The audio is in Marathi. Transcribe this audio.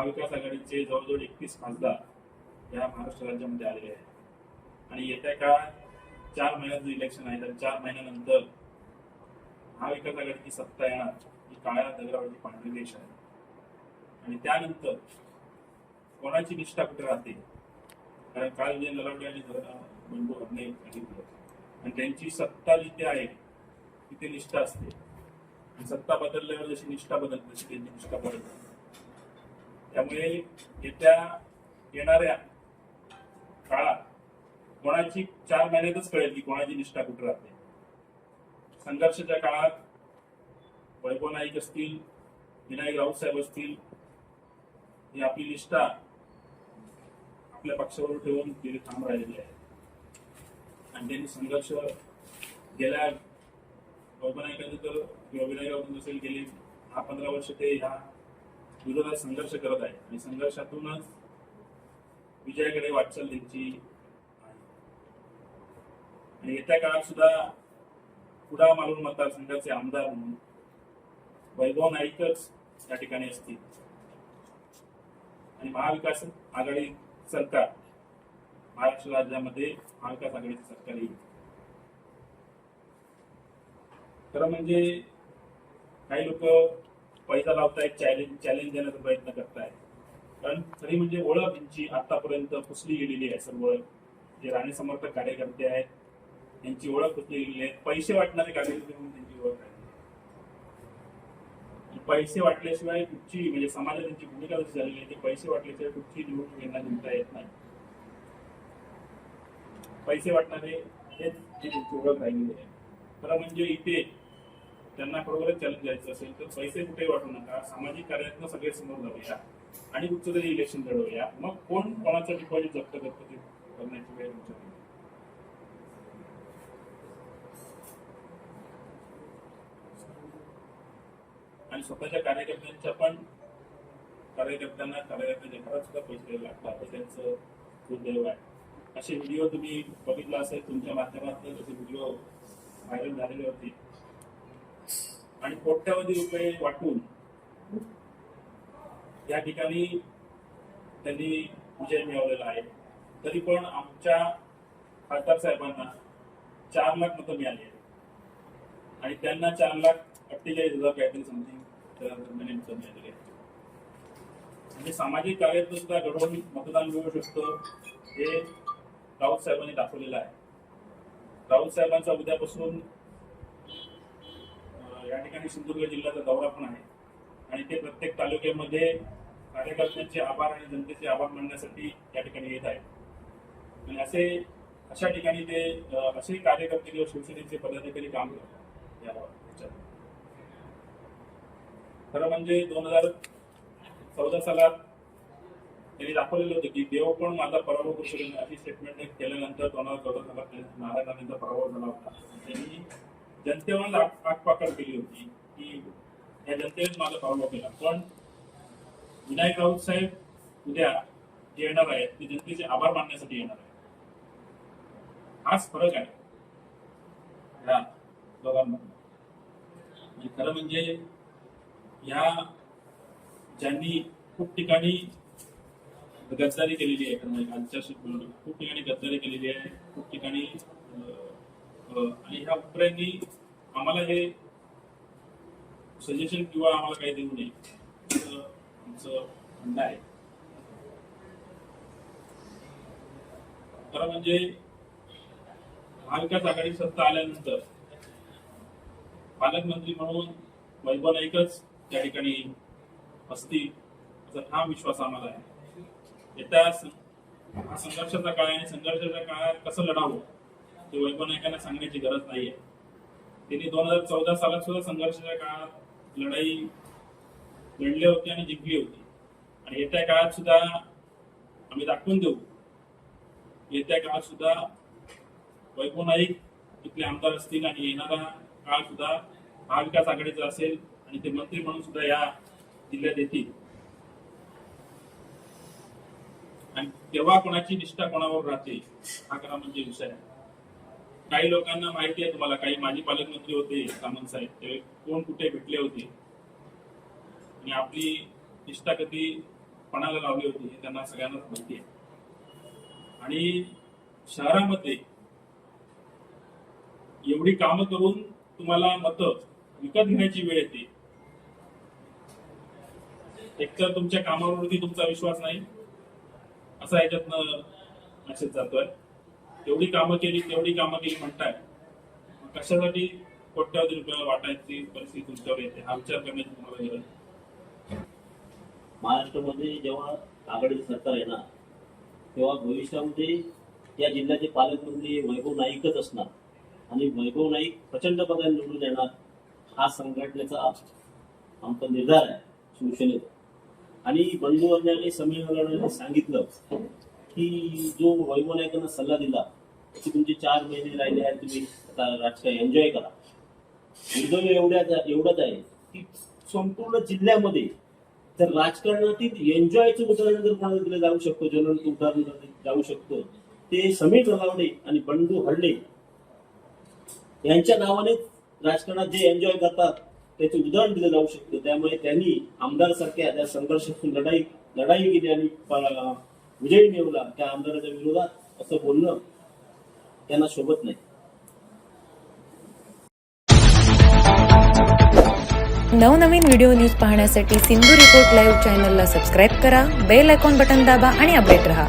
महाविकास आघाडीचे जवळजवळ एकतीस खासदार या महाराष्ट्र राज्यामध्ये आलेले आहेत. आणि येत्या काळात चार महिन्याचं इलेक्शन आहे तर चार महिन्यानंतर महाविकास आघाडीची सत्ता येणार ही काळ्या दगडावरची पांढरी देश आहे. आणि त्यानंतर कोणाची निष्ठा कुठे राहते? कारण काल जे नलावडे आणि बंडू हरणे सांगितलं. आणि त्यांची सत्ता जिथे आहे तिथे निष्ठा असते. आणि सत्ता बदलल्यावर जशी निष्ठा बदलते तशी त्यांची निष्ठा बदलते. त्यामुळे येत्या येणाऱ्या काळात कोणाची चार महिन्यातच कळेल की कोणाची निष्ठा कुठे राहते. संघर्षाच्या काळात वैभव नाईक असतील विनायक राऊत साहेब असतील ही आपली निष्ठा आपल्या पक्षावर ठेवून तिथे ठाम राहिलेली आहे. आणि त्यांनी संघर्ष गेल्या वैभव नाईकांचे तर किंवा विनायक राऊत असेल गेले दहा पंधरा वर्ष ते ह्या विरोधात संघर्ष करत आहे. आणि संघर्षातूनच विजयाकडे वाटचाल त्यांची आणि येत्या काळात सुद्धा कुडा मालून मतदारसंघाचे आमदार म्हणून वैभव नाईकच या ठिकाणी असतील. आणि महाविकास आघाडी सरकार महाराष्ट्र राज्यामध्ये महाविकास आघाडीचे सरकार येईल. खरं म्हणजे काही लोक पैसा लावतायत चॅलेंज चॅलेंज देण्याचा प्रयत्न करतायत कारण खरी म्हणजे ओळख यांची आतापर्यंत पुसली गेलेली आहे सर्व. जे राणे समर्थक कार्यकर्ते आहेत त्यांची ओळख पुसली गेलेली आहे. पैसे वाटणारे कार्यकर्ते म्हणून त्यांची ओळख आहे. पैसे वाटल्याशिवाय कुठची म्हणजे समाजात त्यांची भूमिका जशी झालेली आहे ती पैसे वाटल्याशिवाय कुठची निवडणूक यांना जिंकता येत नाही. पैसे वाटणारे हेच त्यांची ओळख राहिलेली आहे. खरं म्हणजे इथे त्यांना खरोखर चॅलेंज द्यायचं असेल तर पैसे कुठे वाटू नका. सामाजिक कार्यातनं सगळे समोर जाऊया आणि कुठचं तरी इलेक्शन लढवूया मग कोण कोणाचं डिपॉझिट जप्त करतो ते करण्याची वेळ तुमच्याकडे आणि स्वतःच्या कार्यकर्त्यांच्या पण कार्यकर्त्यांना कार्यकर्त्यांच्या घरात सुद्धा पैसे लागतात. हे त्यांचं दुर्दैव आहे. असे व्हिडिओ तुम्ही बघितला असेल तुमच्या माध्यमातून जसे व्हिडिओ व्हायरल झालेले होते. आणि कोट्यावधी रुपये वाटून या ठिकाणी त्यांनी विजय मिळवलेला आहे. तरी पण आमच्या खासदार साहेबांना चार लाख मतं मिळाली आहेत. आणि त्यांना चार लाख अठ्ठेचाळीस हजार काहीतरी समथिंग मतं मिळालेली आहेत. म्हणजे सामाजिक कार्यात सुद्धा घडवून मतदान मिळू शकतं हे राऊत साहेबांनी दाखवलेलं आहे. राऊत साहेबांचा उद्यापासून या ठिकाणी सिंधुदुर्ग जिल्ह्याचा दौरा पण आहे. आणि ते प्रत्येक तालुक्यामध्ये कार्यकर्त्यांचे आभार आणि जनतेचे आभार मानण्यासाठी या ठिकाणी येत आहेत. आणि असे अशा ठिकाणी ते असे कार्यकर्ते किंवा शिवसेनेचे पदाधिकारी काम करतात. या ह्याच्यात. खरं म्हणजे दोन हजार चौदा सालात त्यांनी दाखवलेलं होतं की देव पण माझा पराभव करू शकेल अशी स्टेटमेंट केल्यानंतर दोन हजार चौदा सालात महाराजांचा पराभव झाला होता. त्यांनी जनतेवर आगपाकड केली होती की या जनतेनेच माझा पराभव केला पण विनायक राऊत साहेब उद्या जे येणार आहेत ते जनतेचे आभार मानण्यासाठी येणार आहेत. हाच फरक आहे. या दोघांमध्ये खरं म्हणजे या ज्यांनी खूप ठिकाणी गद्दारी केलेली आहे खरं म्हणजे आजच्या खूप ठिकाणी गद्दारी केलेली आहे खूप ठिकाणी आणि ह्या उपऱ्यांनी आम्हाला हे सजेशन किंवा आम्हाला काही देऊ नये. आमचं म्हणणं आहे. खरं म्हणजे महाविकास आघाडी सत्ता आल्यानंतर पालकमंत्री म्हणून वैभव नाईकच त्या ठिकाणी असतील असा ठाम विश्वास आम्हाला आहे. येत्या हा संघर्षाचा काळ आणि संघर्षाच्या काळात कसं लढावं? ते वैभव नाईकांना सांगण्याची गरज नाहीये. त्यांनी दोन हजार चौदा सालात सुद्धा संघर्षाच्या काळात लढाई लढली होती आणि जिंकली होती. आणि येत्या काळात सुद्धा आम्ही दाखवून देऊ. येत्या काळात सुद्धा वैभव नाईक तिथले आमदार असतील आणि येणारा काळ सुद्धा महाविकास आघाडीचा असेल आणि ते मंत्री म्हणून सुद्धा या जिल्ह्यात येतील. आणि तेव्हा कोणाची निष्ठा कोणावर राहते हा खरा म्हणजे विषय आहे. काही लोकांना माहिती आहे तुम्हाला काही माजी पालकमंत्री होते सामंत साहेब ते कोण कुठे भेटले होते? आणि आपली निष्ठा कधी पणाला लावली होती हे त्यांना सगळ्यांनाच माहिती आहे. आणि शहरामध्ये एवढी कामं करून तुम्हाला मतं विकत घेण्याची वेळ येते. एकतर तुमच्या कामावरती तुमचा विश्वास नाही असा याच्यातनं मेसेज जातोय तेवढी कामं केली तेवढी कामं केली म्हणताय. कशासाठी कोट्यावधी रुपयाला वाटायची परिस्थिती तुमच्यावर येते? हा विचार करण्याची तुम्हाला गरज महाराष्ट्रामध्ये जेव्हा आघाडीचं सरकार येणार तेव्हा भविष्यामध्ये या जिल्ह्याचे पालकमंत्री म्हणजे वैभव नाईकच असणार. आणि वैभव नाईक प्रचंड पदाने निवडून येणार हा संघटनेचा आमचा निर्धार आहे शिवसेनेचा. आणि बंधू यांनी संमेलनाने सांगितलं की जो वैभव सल्ला दिला की तुमचे चार महिने राहिले आहेत तुम्ही आता राजकीय एन्जॉय करा. दुर्दैव एवढ्याच एवढंच आहे की संपूर्ण जिल्ह्यामध्ये तर राजकारणातील एन्जॉयचं उदाहरण जर कोणाला दिलं जाऊ शकतो ज्वलंत उदाहरण जाऊ शकतो ते समीर रलावडे आणि बंडू हरडे यांच्या नावाने राजकारणात जे एन्जॉय करतात त्याचे उदाहरण दिलं जाऊ शकतं. त्यामुळे त्यांनी आमदार सारख्या त्या संघर्षातून लढाई लढाई केली आणि विजय मिळवला त्या आमदाराच्या विरोधात असं बोलणं त्यांना शोभत नाही. नवनवीन व्हिडिओ न्यूज पाहण्यासाठी सिंधू रिपोर्ट लाईव्ह चॅनलला सबस्क्राईब करा बेल आयकॉन बटन दाबा आणि अपडेट रहा.